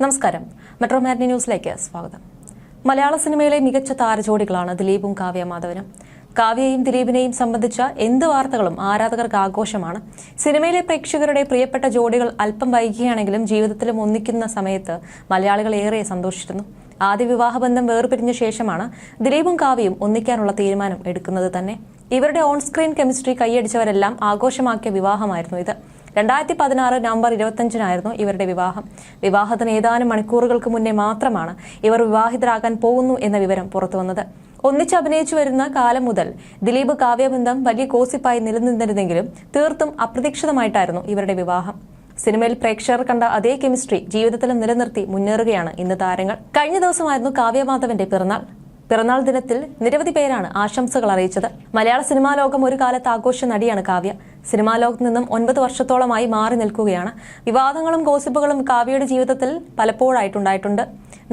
നമസ്കാരം. മെട്രോ മാറ്റിനി ന്യൂസിലേക്ക് സ്വാഗതം. മലയാള സിനിമയിലെ മികച്ച താരജോഡികളാണ് ദിലീപും കാവ്യ മാധവനും. കാവ്യയും ദിലീപിനെയും സംബന്ധിച്ച എന്ത് വാർത്തകളും ആരാധകർക്ക് ആഘോഷമാണ്. സിനിമയിലെ പ്രേക്ഷകരുടെ പ്രിയപ്പെട്ട ജോഡികൾ അല്പം വൈകിയാണെങ്കിലും ജീവിതത്തിലും ഒന്നിക്കുന്ന സമയത്ത് മലയാളികൾ ഏറെ സന്തോഷിച്ചിരുന്നു ആദ്യ വിവാഹബന്ധം വേർപിരിഞ്ഞ ശേഷമാണ് ദിലീപും കാവ്യയും ഒന്നിക്കാനുള്ള തീരുമാനം എടുക്കുന്നത് തന്നെ. ഇവരുടെ ഓൺ സ്ക്രീൻ കെമിസ്ട്രി കൈയടിച്ചവരെല്ലാം ആഘോഷമാക്കിയ വിവാഹമായിരുന്നു ഇത്. രണ്ടായിരത്തി പതിനാറ് നവംബർ ഇരുപത്തഞ്ചിനായിരുന്നു ഇവരുടെ വിവാഹം. വിവാഹത്തിന് ഏതാനും മണിക്കൂറുകൾക്ക് മുന്നേ മാത്രമാണ് ഇവർ വിവാഹിതരാകാൻ പോകുന്നു എന്ന വിവരം പുറത്തുവന്നത്. ഒന്നിച്ച് അഭിനയിച്ചു വരുന്ന കാലം മുതൽ ദിലീപ് കാവ്യബന്ധം വലിയ കോസിപ്പായി നിലനിന്നിരുന്നെങ്കിലും തീർത്തും അപ്രതീക്ഷിതമായിട്ടായിരുന്നു ഇവരുടെ വിവാഹം. സിനിമയിൽ പ്രേക്ഷകർ കണ്ട അതേ കെമിസ്ട്രി ജീവിതത്തിലും നിലനിർത്തി മുന്നേറുകയാണ് ഇന്ന് താരങ്ങൾ. കഴിഞ്ഞ ദിവസമായിരുന്നു കാവ്യമാധവന്റെ പിറന്നാൾ. പിറന്നാൾ ദിനത്തിൽ നിരവധി പേരാണ് ആശംസകൾ അറിയിച്ചത്. മലയാള സിനിമാ ലോകം ഒരു കാലത്ത് ആഘോഷ നടിയാണ് കാവ്യ. സിനിമാ ലോകത്ത് നിന്നും ഒൻപത് വർഷത്തോളമായി മാറി നിൽക്കുകയാണ്. വിവാദങ്ങളും ഗോസിപ്പുകളും കാവ്യയുടെ ജീവിതത്തിൽ പലപ്പോഴായിട്ടുണ്ടായിട്ടുണ്ട്.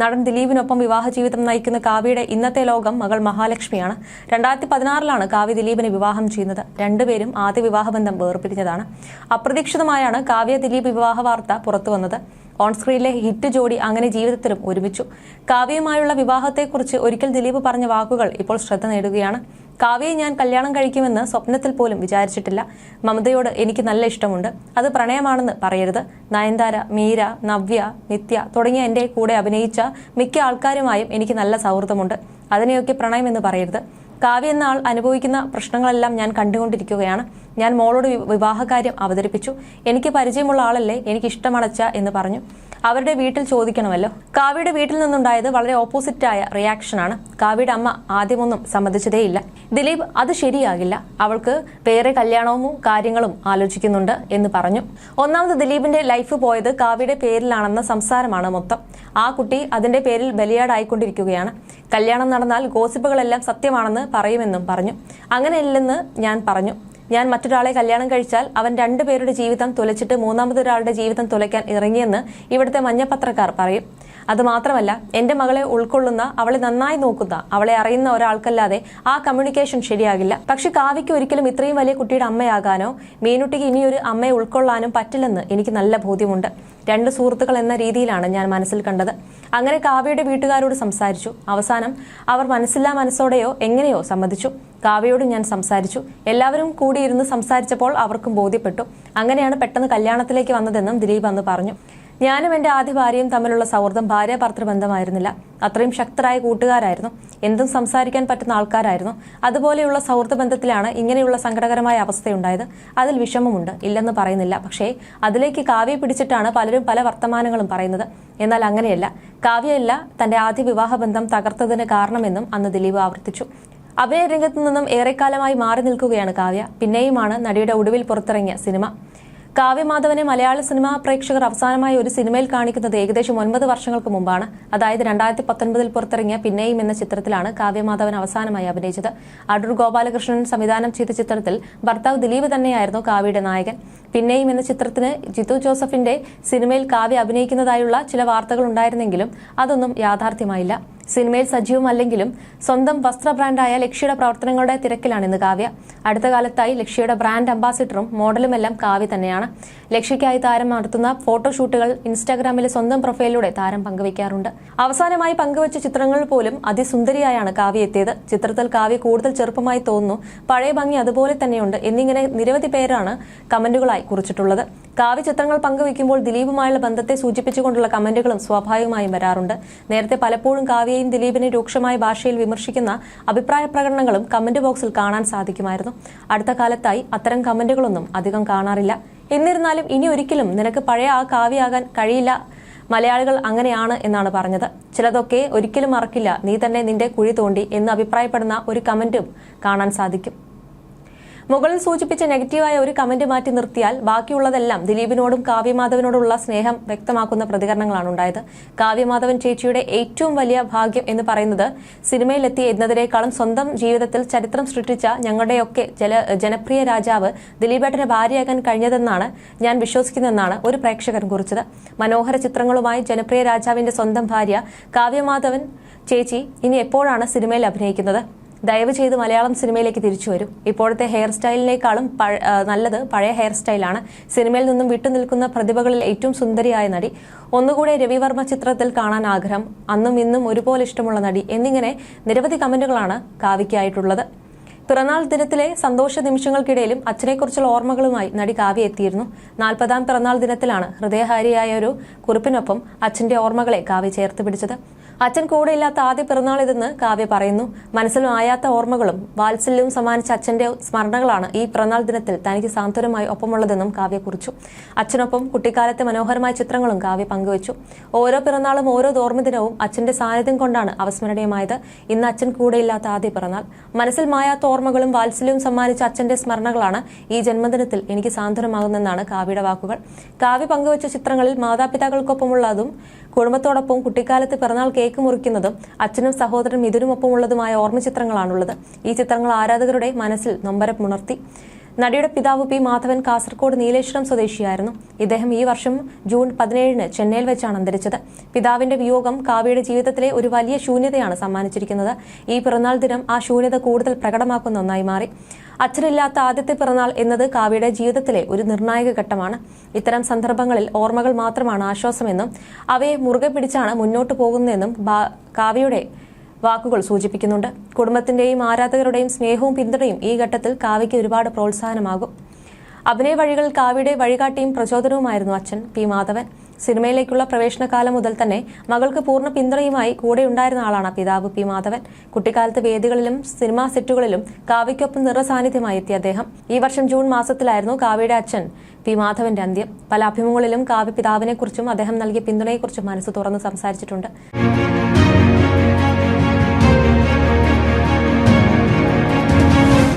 നടൻ ദിലീപിനൊപ്പം വിവാഹ ജീവിതം നയിക്കുന്ന കാവ്യയുടെ ഇന്നത്തെ ലോകം മകൾ മഹാലക്ഷ്മിയാണ്. രണ്ടായിരത്തി പതിനാറിലാണ് കാവ്യ ദിലീപിനെ വിവാഹം ചെയ്യുന്നത്. രണ്ടുപേരും ആദ്യ വിവാഹബന്ധം വേർപിരിഞ്ഞതാണ്. അപ്രതീക്ഷിതമായാണ് കാവ്യ ദിലീപ് വിവാഹ വാർത്ത പുറത്തുവന്നത്. ഓൺ സ്ക്രീനിലെ ഹിറ്റ് ജോഡി അങ്ങനെ ജീവിതത്തിലും ഒരുമിച്ചു. കാവ്യയുമായുള്ള വിവാഹത്തെക്കുറിച്ച് ഒരിക്കൽ ദിലീപ് പറഞ്ഞ വാക്കുകൾ ഇപ്പോൾ ശ്രദ്ധ നേടുകയാണ്. കാവ്യയെ ഞാൻ കല്യാണം കഴിക്കുമെന്ന് സ്വപ്നത്തിൽ പോലും വിചാരിച്ചിട്ടില്ല. മമതയോട് എനിക്ക് നല്ല ഇഷ്ടമുണ്ട്. അത് പ്രണയമാണെന്ന് പറയരുത്. നയൻതാര മീര നവ്യ നിത്യ തുടങ്ങിയ എന്റെ കൂടെ അഭിനയിച്ച മിക്ക ആൾക്കാരുമായും എനിക്ക് നല്ല സൗഹൃദമുണ്ട്. അതിനെയൊക്കെ പ്രണയം എന്ന് പറയരുത്. കാവ്യ എന്ന ആൾ അനുഭവിക്കുന്ന പ്രശ്നങ്ങളെല്ലാം ഞാൻ കണ്ടുകൊണ്ടിരിക്കുകയാണ്. ഞാൻ മോളോട് വിവാഹകാര്യം അവതരിപ്പിച്ചു. എനിക്ക് പരിചയമുള്ള ആളല്ലേ? എനിക്ക് ഇഷ്ടമടച്ച എന്ന് പറഞ്ഞു. അവരുടെ വീട്ടിൽ ചോദിക്കണമല്ലോ. കാവ്യയുടെ വീട്ടിൽ നിന്നുണ്ടായത് വളരെ ഓപ്പോസിറ്റായ റിയാക്ഷനാണ് കാവ്യയുടെ അമ്മ ആദ്യമൊന്നും സമ്മതിച്ചതേയില്ല. ദിലീപ് അത് ശരിയാകില്ല. അവൾക്ക് വേറെ കല്യാണവും കാര്യങ്ങളും ആലോചിക്കുന്നുണ്ട് എന്ന് പറഞ്ഞു. ഒന്നാമത് ദിലീപിന്റെ ലൈഫ് പോയത് കാവ്യയുടെ പേരിലാണെന്ന സംസാരമാണ് മൊത്തം. ആ കുട്ടി അതിന്റെ പേരിൽ ബലിയാടായിക്കൊണ്ടിരിക്കുകയാണ്. കല്യാണം നടന്നാൽ ഗോസിപ്പുകളെല്ലാം സത്യമാണെന്ന് പറയുമെന്നും പറഞ്ഞു. അങ്ങനെയല്ലെന്ന് ഞാൻ പറഞ്ഞു. ഞാൻ മറ്റൊരാളെ കല്യാണം കഴിച്ചാൽ അവൻ രണ്ടുപേരുടെ ജീവിതം തുലച്ചിട്ട് മൂന്നാമതൊരാളുടെ ജീവിതം തുലയ്ക്കാൻ ഇറങ്ങിയെന്ന് ഇവിടുത്തെ മഞ്ഞപ്പത്രക്കാർ പറയും. അതുമാത്രമല്ല എന്റെ മകളെ ഉൾക്കൊള്ളുന്ന അവളെ നന്നായി നോക്കുന്ന അവളെ അറിയുന്ന ഒരാൾക്കല്ലാതെ ആ കമ്മ്യൂണിക്കേഷൻ ശരിയാകില്ല. പക്ഷെ കാവ്യയ്ക്ക് ഒരിക്കലും ഇത്രയും വലിയ കുട്ടിയുടെ അമ്മയാകാനോ മീനുട്ടിക്ക് ഇനിയൊരു അമ്മയെ ഉൾക്കൊള്ളാനും പറ്റില്ലെന്ന് എനിക്ക് നല്ല ബോധ്യമുണ്ട്. രണ്ട് സുഹൃത്തുക്കൾ എന്ന രീതിയിലാണ് ഞാൻ മനസ്സിൽ കണ്ടത്. അങ്ങനെ കാവ്യയുടെ വീട്ടുകാരോട് സംസാരിച്ചു. അവസാനം അവർ മനസ്സില്ലാ മനസ്സോടെയോ എങ്ങനെയോ സമ്മതിച്ചു. കാവ്യയോട് ഞാൻ സംസാരിച്ചു. എല്ലാവരും കൂടി കൂടിയിരുന്ന് സംസാരിച്ചപ്പോൾ അവർക്കും ബോധ്യപ്പെട്ടു. അങ്ങനെയാണ് പെട്ടെന്ന് കല്യാണത്തിലേക്ക് വന്നതെന്നും ദിലീപ് അന്ന് പറഞ്ഞു. ഞാനും എന്റെ ആദ്യ ഭാര്യയും തമ്മിലുള്ള സൗഹൃദം ഭാര്യ ബന്ധമായിരുന്നില്ല അത്രയും ശക്തരായ കൂട്ടുകാരായിരുന്നു. എന്തും സംസാരിക്കാൻ പറ്റുന്ന ആൾക്കാരായിരുന്നു. അതുപോലെയുള്ള സൗഹൃദ ബന്ധത്തിലാണ് ഇങ്ങനെയുള്ള സങ്കടകരമായ അവസ്ഥയുണ്ടായത്. അതിൽ വിഷമമുണ്ട്. ഇല്ലെന്ന് പറയുന്നില്ല. പക്ഷേ അതിലേക്ക് കാവ്യ പിടിച്ചിട്ടാണ് പലരും പല വർത്തമാനങ്ങളും പറയുന്നത്. എന്നാൽ അങ്ങനെയല്ല. കാവ്യയല്ല തന്റെ ആദ്യ വിവാഹ ബന്ധം തകർത്തതിന് കാരണമെന്നും അന്ന് ദിലീപ് ആവർത്തിച്ചു. അഭിനയ രംഗത്തു നിന്നും ഏറെക്കാലമായി മാറി നിൽക്കുകയാണ് കാവ്യ. പിന്നെയുമാണ് നടിയുടെ ഒടുവിൽ പുറത്തിറങ്ങിയ സിനിമ. കാവ്യമാധവനെ മലയാള സിനിമാ പ്രേക്ഷകർ അവസാനമായി ഒരു സിനിമയിൽ കാണിക്കുന്നത് ഏകദേശം ഒൻപത് വർഷങ്ങൾക്ക് മുമ്പാണ്. അതായത് രണ്ടായിരത്തി പത്തൊൻപതിൽ പുറത്തിറങ്ങിയ പിന്നെയും എന്ന ചിത്രത്തിലാണ് കാവ്യമാധവൻ അവസാനമായി അഭിനയിച്ചത്. അടൂർ ഗോപാലകൃഷ്ണൻ സംവിധാനം ചെയ്ത ചിത്രത്തിൽ ഭർത്താവ് ദിലീപ് തന്നെയായിരുന്നു കാവ്യയുടെ നായകൻ. പിന്നെയും എന്ന ചിത്രത്തിന് ജിത്തു ജോസഫിന്റെ സിനിമയിൽ കാവ്യ അഭിനയിക്കുന്നതായുള്ള ചില വാർത്തകൾ ഉണ്ടായിരുന്നെങ്കിലും അതൊന്നും യാഥാർത്ഥ്യമായില്ല. സിനിമയിൽ സജീവമല്ലെങ്കിലും സ്വന്തം വസ്ത്ര ബ്രാൻഡായ ലക്ഷ്യയുടെ പ്രവർത്തനങ്ങളുടെ തിരക്കിലാണ് ഇന്ന് കാവ്യ. അടുത്ത കാലത്തായി ലക്ഷ്യയുടെ ബ്രാൻഡ് അംബാസിഡറും മോഡലുമെല്ലാം കാവ്യ തന്നെയാണ്. ലക്ഷ്യയ്ക്കായി താരം നടത്തുന്ന ഫോട്ടോഷൂട്ടുകൾ ഇൻസ്റ്റാഗ്രാമിലെ സ്വന്തം പ്രൊഫൈലിലൂടെ താരം പങ്കുവയ്ക്കാറുണ്ട്. അവസാനമായി പങ്കുവച്ച ചിത്രങ്ങൾ പോലും അതിസുന്ദരിയായാണ് കാവ്യ എത്തിയത്. ചിത്രത്തിൽ കാവ്യ കൂടുതൽ ചെറുപ്പമായി തോന്നുന്നു. പഴയ ഭംഗി അതുപോലെ തന്നെയുണ്ട് എന്നിങ്ങനെ നിരവധി പേരാണ് കമന്റുകളായി കുറിച്ചിട്ടുള്ളത്. കാവ്യ ചിത്രങ്ങൾ പങ്കുവയ്ക്കുമ്പോൾ ദിലീപുമായുള്ള ബന്ധത്തെ സൂചിപ്പിച്ചുകൊണ്ടുള്ള കമന്റുകളും സ്വാഭാവികമായും വരാറുണ്ട്. നേരത്തെ പലപ്പോഴും കാവ്യയും ദിലീപിനെ രൂക്ഷമായ ഭാഷയിൽ വിമർശിക്കുന്ന അഭിപ്രായ പ്രകടനങ്ങളും കമന്റ് ബോക്സിൽ കാണാൻ സാധിക്കുമായിരുന്നു. അടുത്ത കാലത്തായി അത്തരം കമന്റുകളൊന്നും അധികം കാണാറില്ല. എന്നിരുന്നാലും ഇനി ഒരിക്കലും നിനക്ക് പഴയ ആ കാവ്യയാകാൻ കഴിയില്ല. മലയാളികൾ അങ്ങനെയാണ് എന്നാണ് പറഞ്ഞത്. ചിലതൊക്കെ ഒരിക്കലും മറക്കില്ല. നീ തന്നെ നിന്റെ കുഴി തോണ്ടി എന്ന് അഭിപ്രായപ്പെടുന്ന ഒരു കമന്റും കാണാൻ സാധിക്കും. മുകളിൽ സൂചിപ്പിച്ച നെഗറ്റീവായ ഒരു കമന്റ് മാറ്റി നിർത്തിയാൽ ബാക്കിയുള്ളതെല്ലാം ദിലീപിനോടും കാവ്യമാധവനോടുള്ള സ്നേഹം വ്യക്തമാക്കുന്ന പ്രതികരണങ്ങളാണ് ഉണ്ടായത്. കാവ്യമാധവൻ ചേച്ചിയുടെ ഏറ്റവും വലിയ ഭാഗ്യം എന്ന് പറയുന്നത് സിനിമയിലെത്തി എന്നതിനേക്കാളും സ്വന്തം ജീവിതത്തിൽ ചരിത്രം സൃഷ്ടിച്ച ഞങ്ങളുടെയൊക്കെ ജനപ്രിയ രാജാവ് ദിലീപേട്ടന്റെ ഭാര്യയാകാൻ കഴിഞ്ഞതെന്നാണ് ഞാൻ വിശ്വസിക്കുന്നതെന്നാണ് ഒരു പ്രേക്ഷകൻ കുറിച്ചത്. മനോഹര ചിത്രങ്ങളുമായി ജനപ്രിയ രാജാവിന്റെ സ്വന്തം ഭാര്യ കാവ്യമാധവൻ ചേച്ചി ഇനി എപ്പോഴാണ് സിനിമയിൽ അഭിനയിക്കുന്നത്? ദയവ് ചെയ്ത് മലയാളം സിനിമയിലേക്ക് തിരിച്ചു വരും. ഇപ്പോഴത്തെ ഹെയർ സ്റ്റൈലിനേക്കാളും നല്ലത് പഴയ ഹെയർ സ്റ്റൈലാണ്. സിനിമയിൽ നിന്നും വിട്ടുനിൽക്കുന്ന പ്രതിഭകളിൽ ഏറ്റവും സുന്ദരിയായ നടി. ഒന്നുകൂടെ രവിവർമ്മ ചിത്രത്തിൽ കാണാൻ ആഗ്രഹം. അന്നും ഇന്നും ഒരുപോലെ ഇഷ്ടമുള്ള നടി. എന്നിങ്ങനെ നിരവധി കമന്റുകളാണ് കാവ്യയ്ക്കായിട്ടുള്ളത്. പിറന്നാൾ ദിനത്തിലെ സന്തോഷ നിമിഷങ്ങൾക്കിടയിലും അച്ഛനെക്കുറിച്ചുള്ള ഓർമ്മകളുമായി നടി കാവ്യ എത്തിയിരുന്നു. നാൽപ്പതാം പിറന്നാൾ ദിനത്തിലാണ് ഹൃദയഹാരിയായ ഒരു കുറിപ്പിനൊപ്പം അച്ഛന്റെ ഓർമ്മകളെ കാവ്യ ചേർത്ത് പിടിച്ചത്. അച്ഛൻ കൂടെയില്ലാത്ത ആദ്യ പിറന്നാൾ ഇതെന്ന് കാവ്യ പറയുന്നു. മനസ്സിലും ആയാത്ത ഓർമ്മകളും വാത്സല്യവും സമ്മാനിച്ച അച്ഛന്റെ സ്മരണകളാണ് ഈ പിറന്നാൾ ദിനത്തിൽ തനിക്ക് സാന്ത്വനമായി ഒപ്പമുള്ളതെന്നും കാവ്യ കുറിച്ചു. അച്ഛനൊപ്പം കുട്ടിക്കാലത്തെ മനോഹരമായ ചിത്രങ്ങളും കാവ്യ പങ്കുവച്ചു. ഓരോ പിറന്നാളും ഓരോ ഓർമ്മദിനവും അച്ഛന്റെ സാന്നിധ്യം കൊണ്ടാണ് അവസ്മരണീയമായത്. ഇന്ന് അച്ഛൻ കൂടെയില്ലാത്ത ആദ്യ പിറന്നാൾ. മനസ്സിൽ മായാത്ത ഓർമ്മകളും വാത്സല്യവും സമ്മാനിച്ച അച്ഛന്റെ സ്മരണകളാണ് ഈ ജന്മദിനത്തിൽ എനിക്ക് സാന്ത്വനമാകുന്നെന്നാണ് കാവ്യയുടെ വാക്കുകൾ. കാവ്യ പങ്കുവച്ച ചിത്രങ്ങളിൽ മാതാപിതാക്കൾക്കൊപ്പമുള്ളതും കുടുംബത്തോടൊപ്പം കുട്ടിക്കാലത്ത് പിറന്നാൾ കേക്ക് മുറിക്കുന്നതും അച്ഛനും സഹോദരൻ മിഥുനുമൊപ്പമുള്ളതുമായ ഓർമ്മ ചിത്രങ്ങളാണുള്ളത് ഈ ചിത്രങ്ങൾ ആരാധകരുടെ മനസ്സിൽ നൊമ്പരമുണർത്തി നടിയുടെ പിതാവ് പി മാധവൻ കാസർകോട് നീലേശ്വരം സ്വദേശിയായിരുന്നു. ഇദ്ദേഹം ഈ വർഷം ജൂൺ പതിനേഴിന് ചെന്നൈയിൽ വെച്ചാണ് അന്തരിച്ചത്. പിതാവിന്റെ വിയോഗം കാവ്യയുടെ ജീവിതത്തിലെ ഒരു വലിയ ശൂന്യതയാണ് സമ്മാനിച്ചിരിക്കുന്നത്. ഈ പിറന്നാൾ ദിനം ആ ശൂന്യത കൂടുതൽ പ്രകടമാക്കുന്ന ഒന്നായി മാറി. അച്ഛനില്ലാത്ത ആദ്യത്തെ പിറന്നാൾ എന്നത് കാവ്യയുടെ ജീവിതത്തിലെ ഒരു നിർണായക ഘട്ടമാണ്. ഇത്തരം സന്ദർഭങ്ങളിൽ ഓർമ്മകൾ മാത്രമാണ് ആശ്വാസമെന്നും അവയെ മുറുകെ പിടിച്ചാണ് മുന്നോട്ടു പോകുന്നതെന്നും കാവ്യയുടെ വാക്കുകൾ സൂചിപ്പിക്കുന്നുണ്ട്. കുടുംബത്തിന്റെയും ആരാധകരുടെയും സ്നേഹവും പിന്തുണയും ഈ ഘട്ടത്തിൽ കാവ്യയ്ക്ക് ഒരുപാട് പ്രോത്സാഹനമാകും. അഭിനയ വഴികൾ കാവ്യയുടെ വഴികാട്ടിയും പ്രചോദനവുമായിരുന്നു അച്ഛൻ പി മാധവൻ. സിനിമയിലേക്കുള്ള പ്രവേശനകാലം മുതൽ തന്നെ മകൾക്ക് പൂർണ പിന്തുണയുമായി കൂടെയുണ്ടായിരുന്ന ആളാണ് പിതാവ് പി മാധവൻ. കുട്ടിക്കാലത്ത് വേദികളിലും സിനിമാ സെറ്റുകളിലും കാവ്യയ്ക്കൊപ്പം നിറസാന്നിധ്യമായി എത്തിയ അദ്ദേഹം. ഈ വർഷം ജൂൺ മാസത്തിലായിരുന്നു കാവ്യയുടെ അച്ഛൻ പി മാധവന്റെ അന്ത്യം. പല അഭിമുഖങ്ങളിലും കാവ്യ പിതാവിനെക്കുറിച്ചും അദ്ദേഹം നൽകിയ പിന്തുണയെക്കുറിച്ചും മനസ്സ് തുറന്ന് സംസാരിച്ചിട്ടുണ്ട്.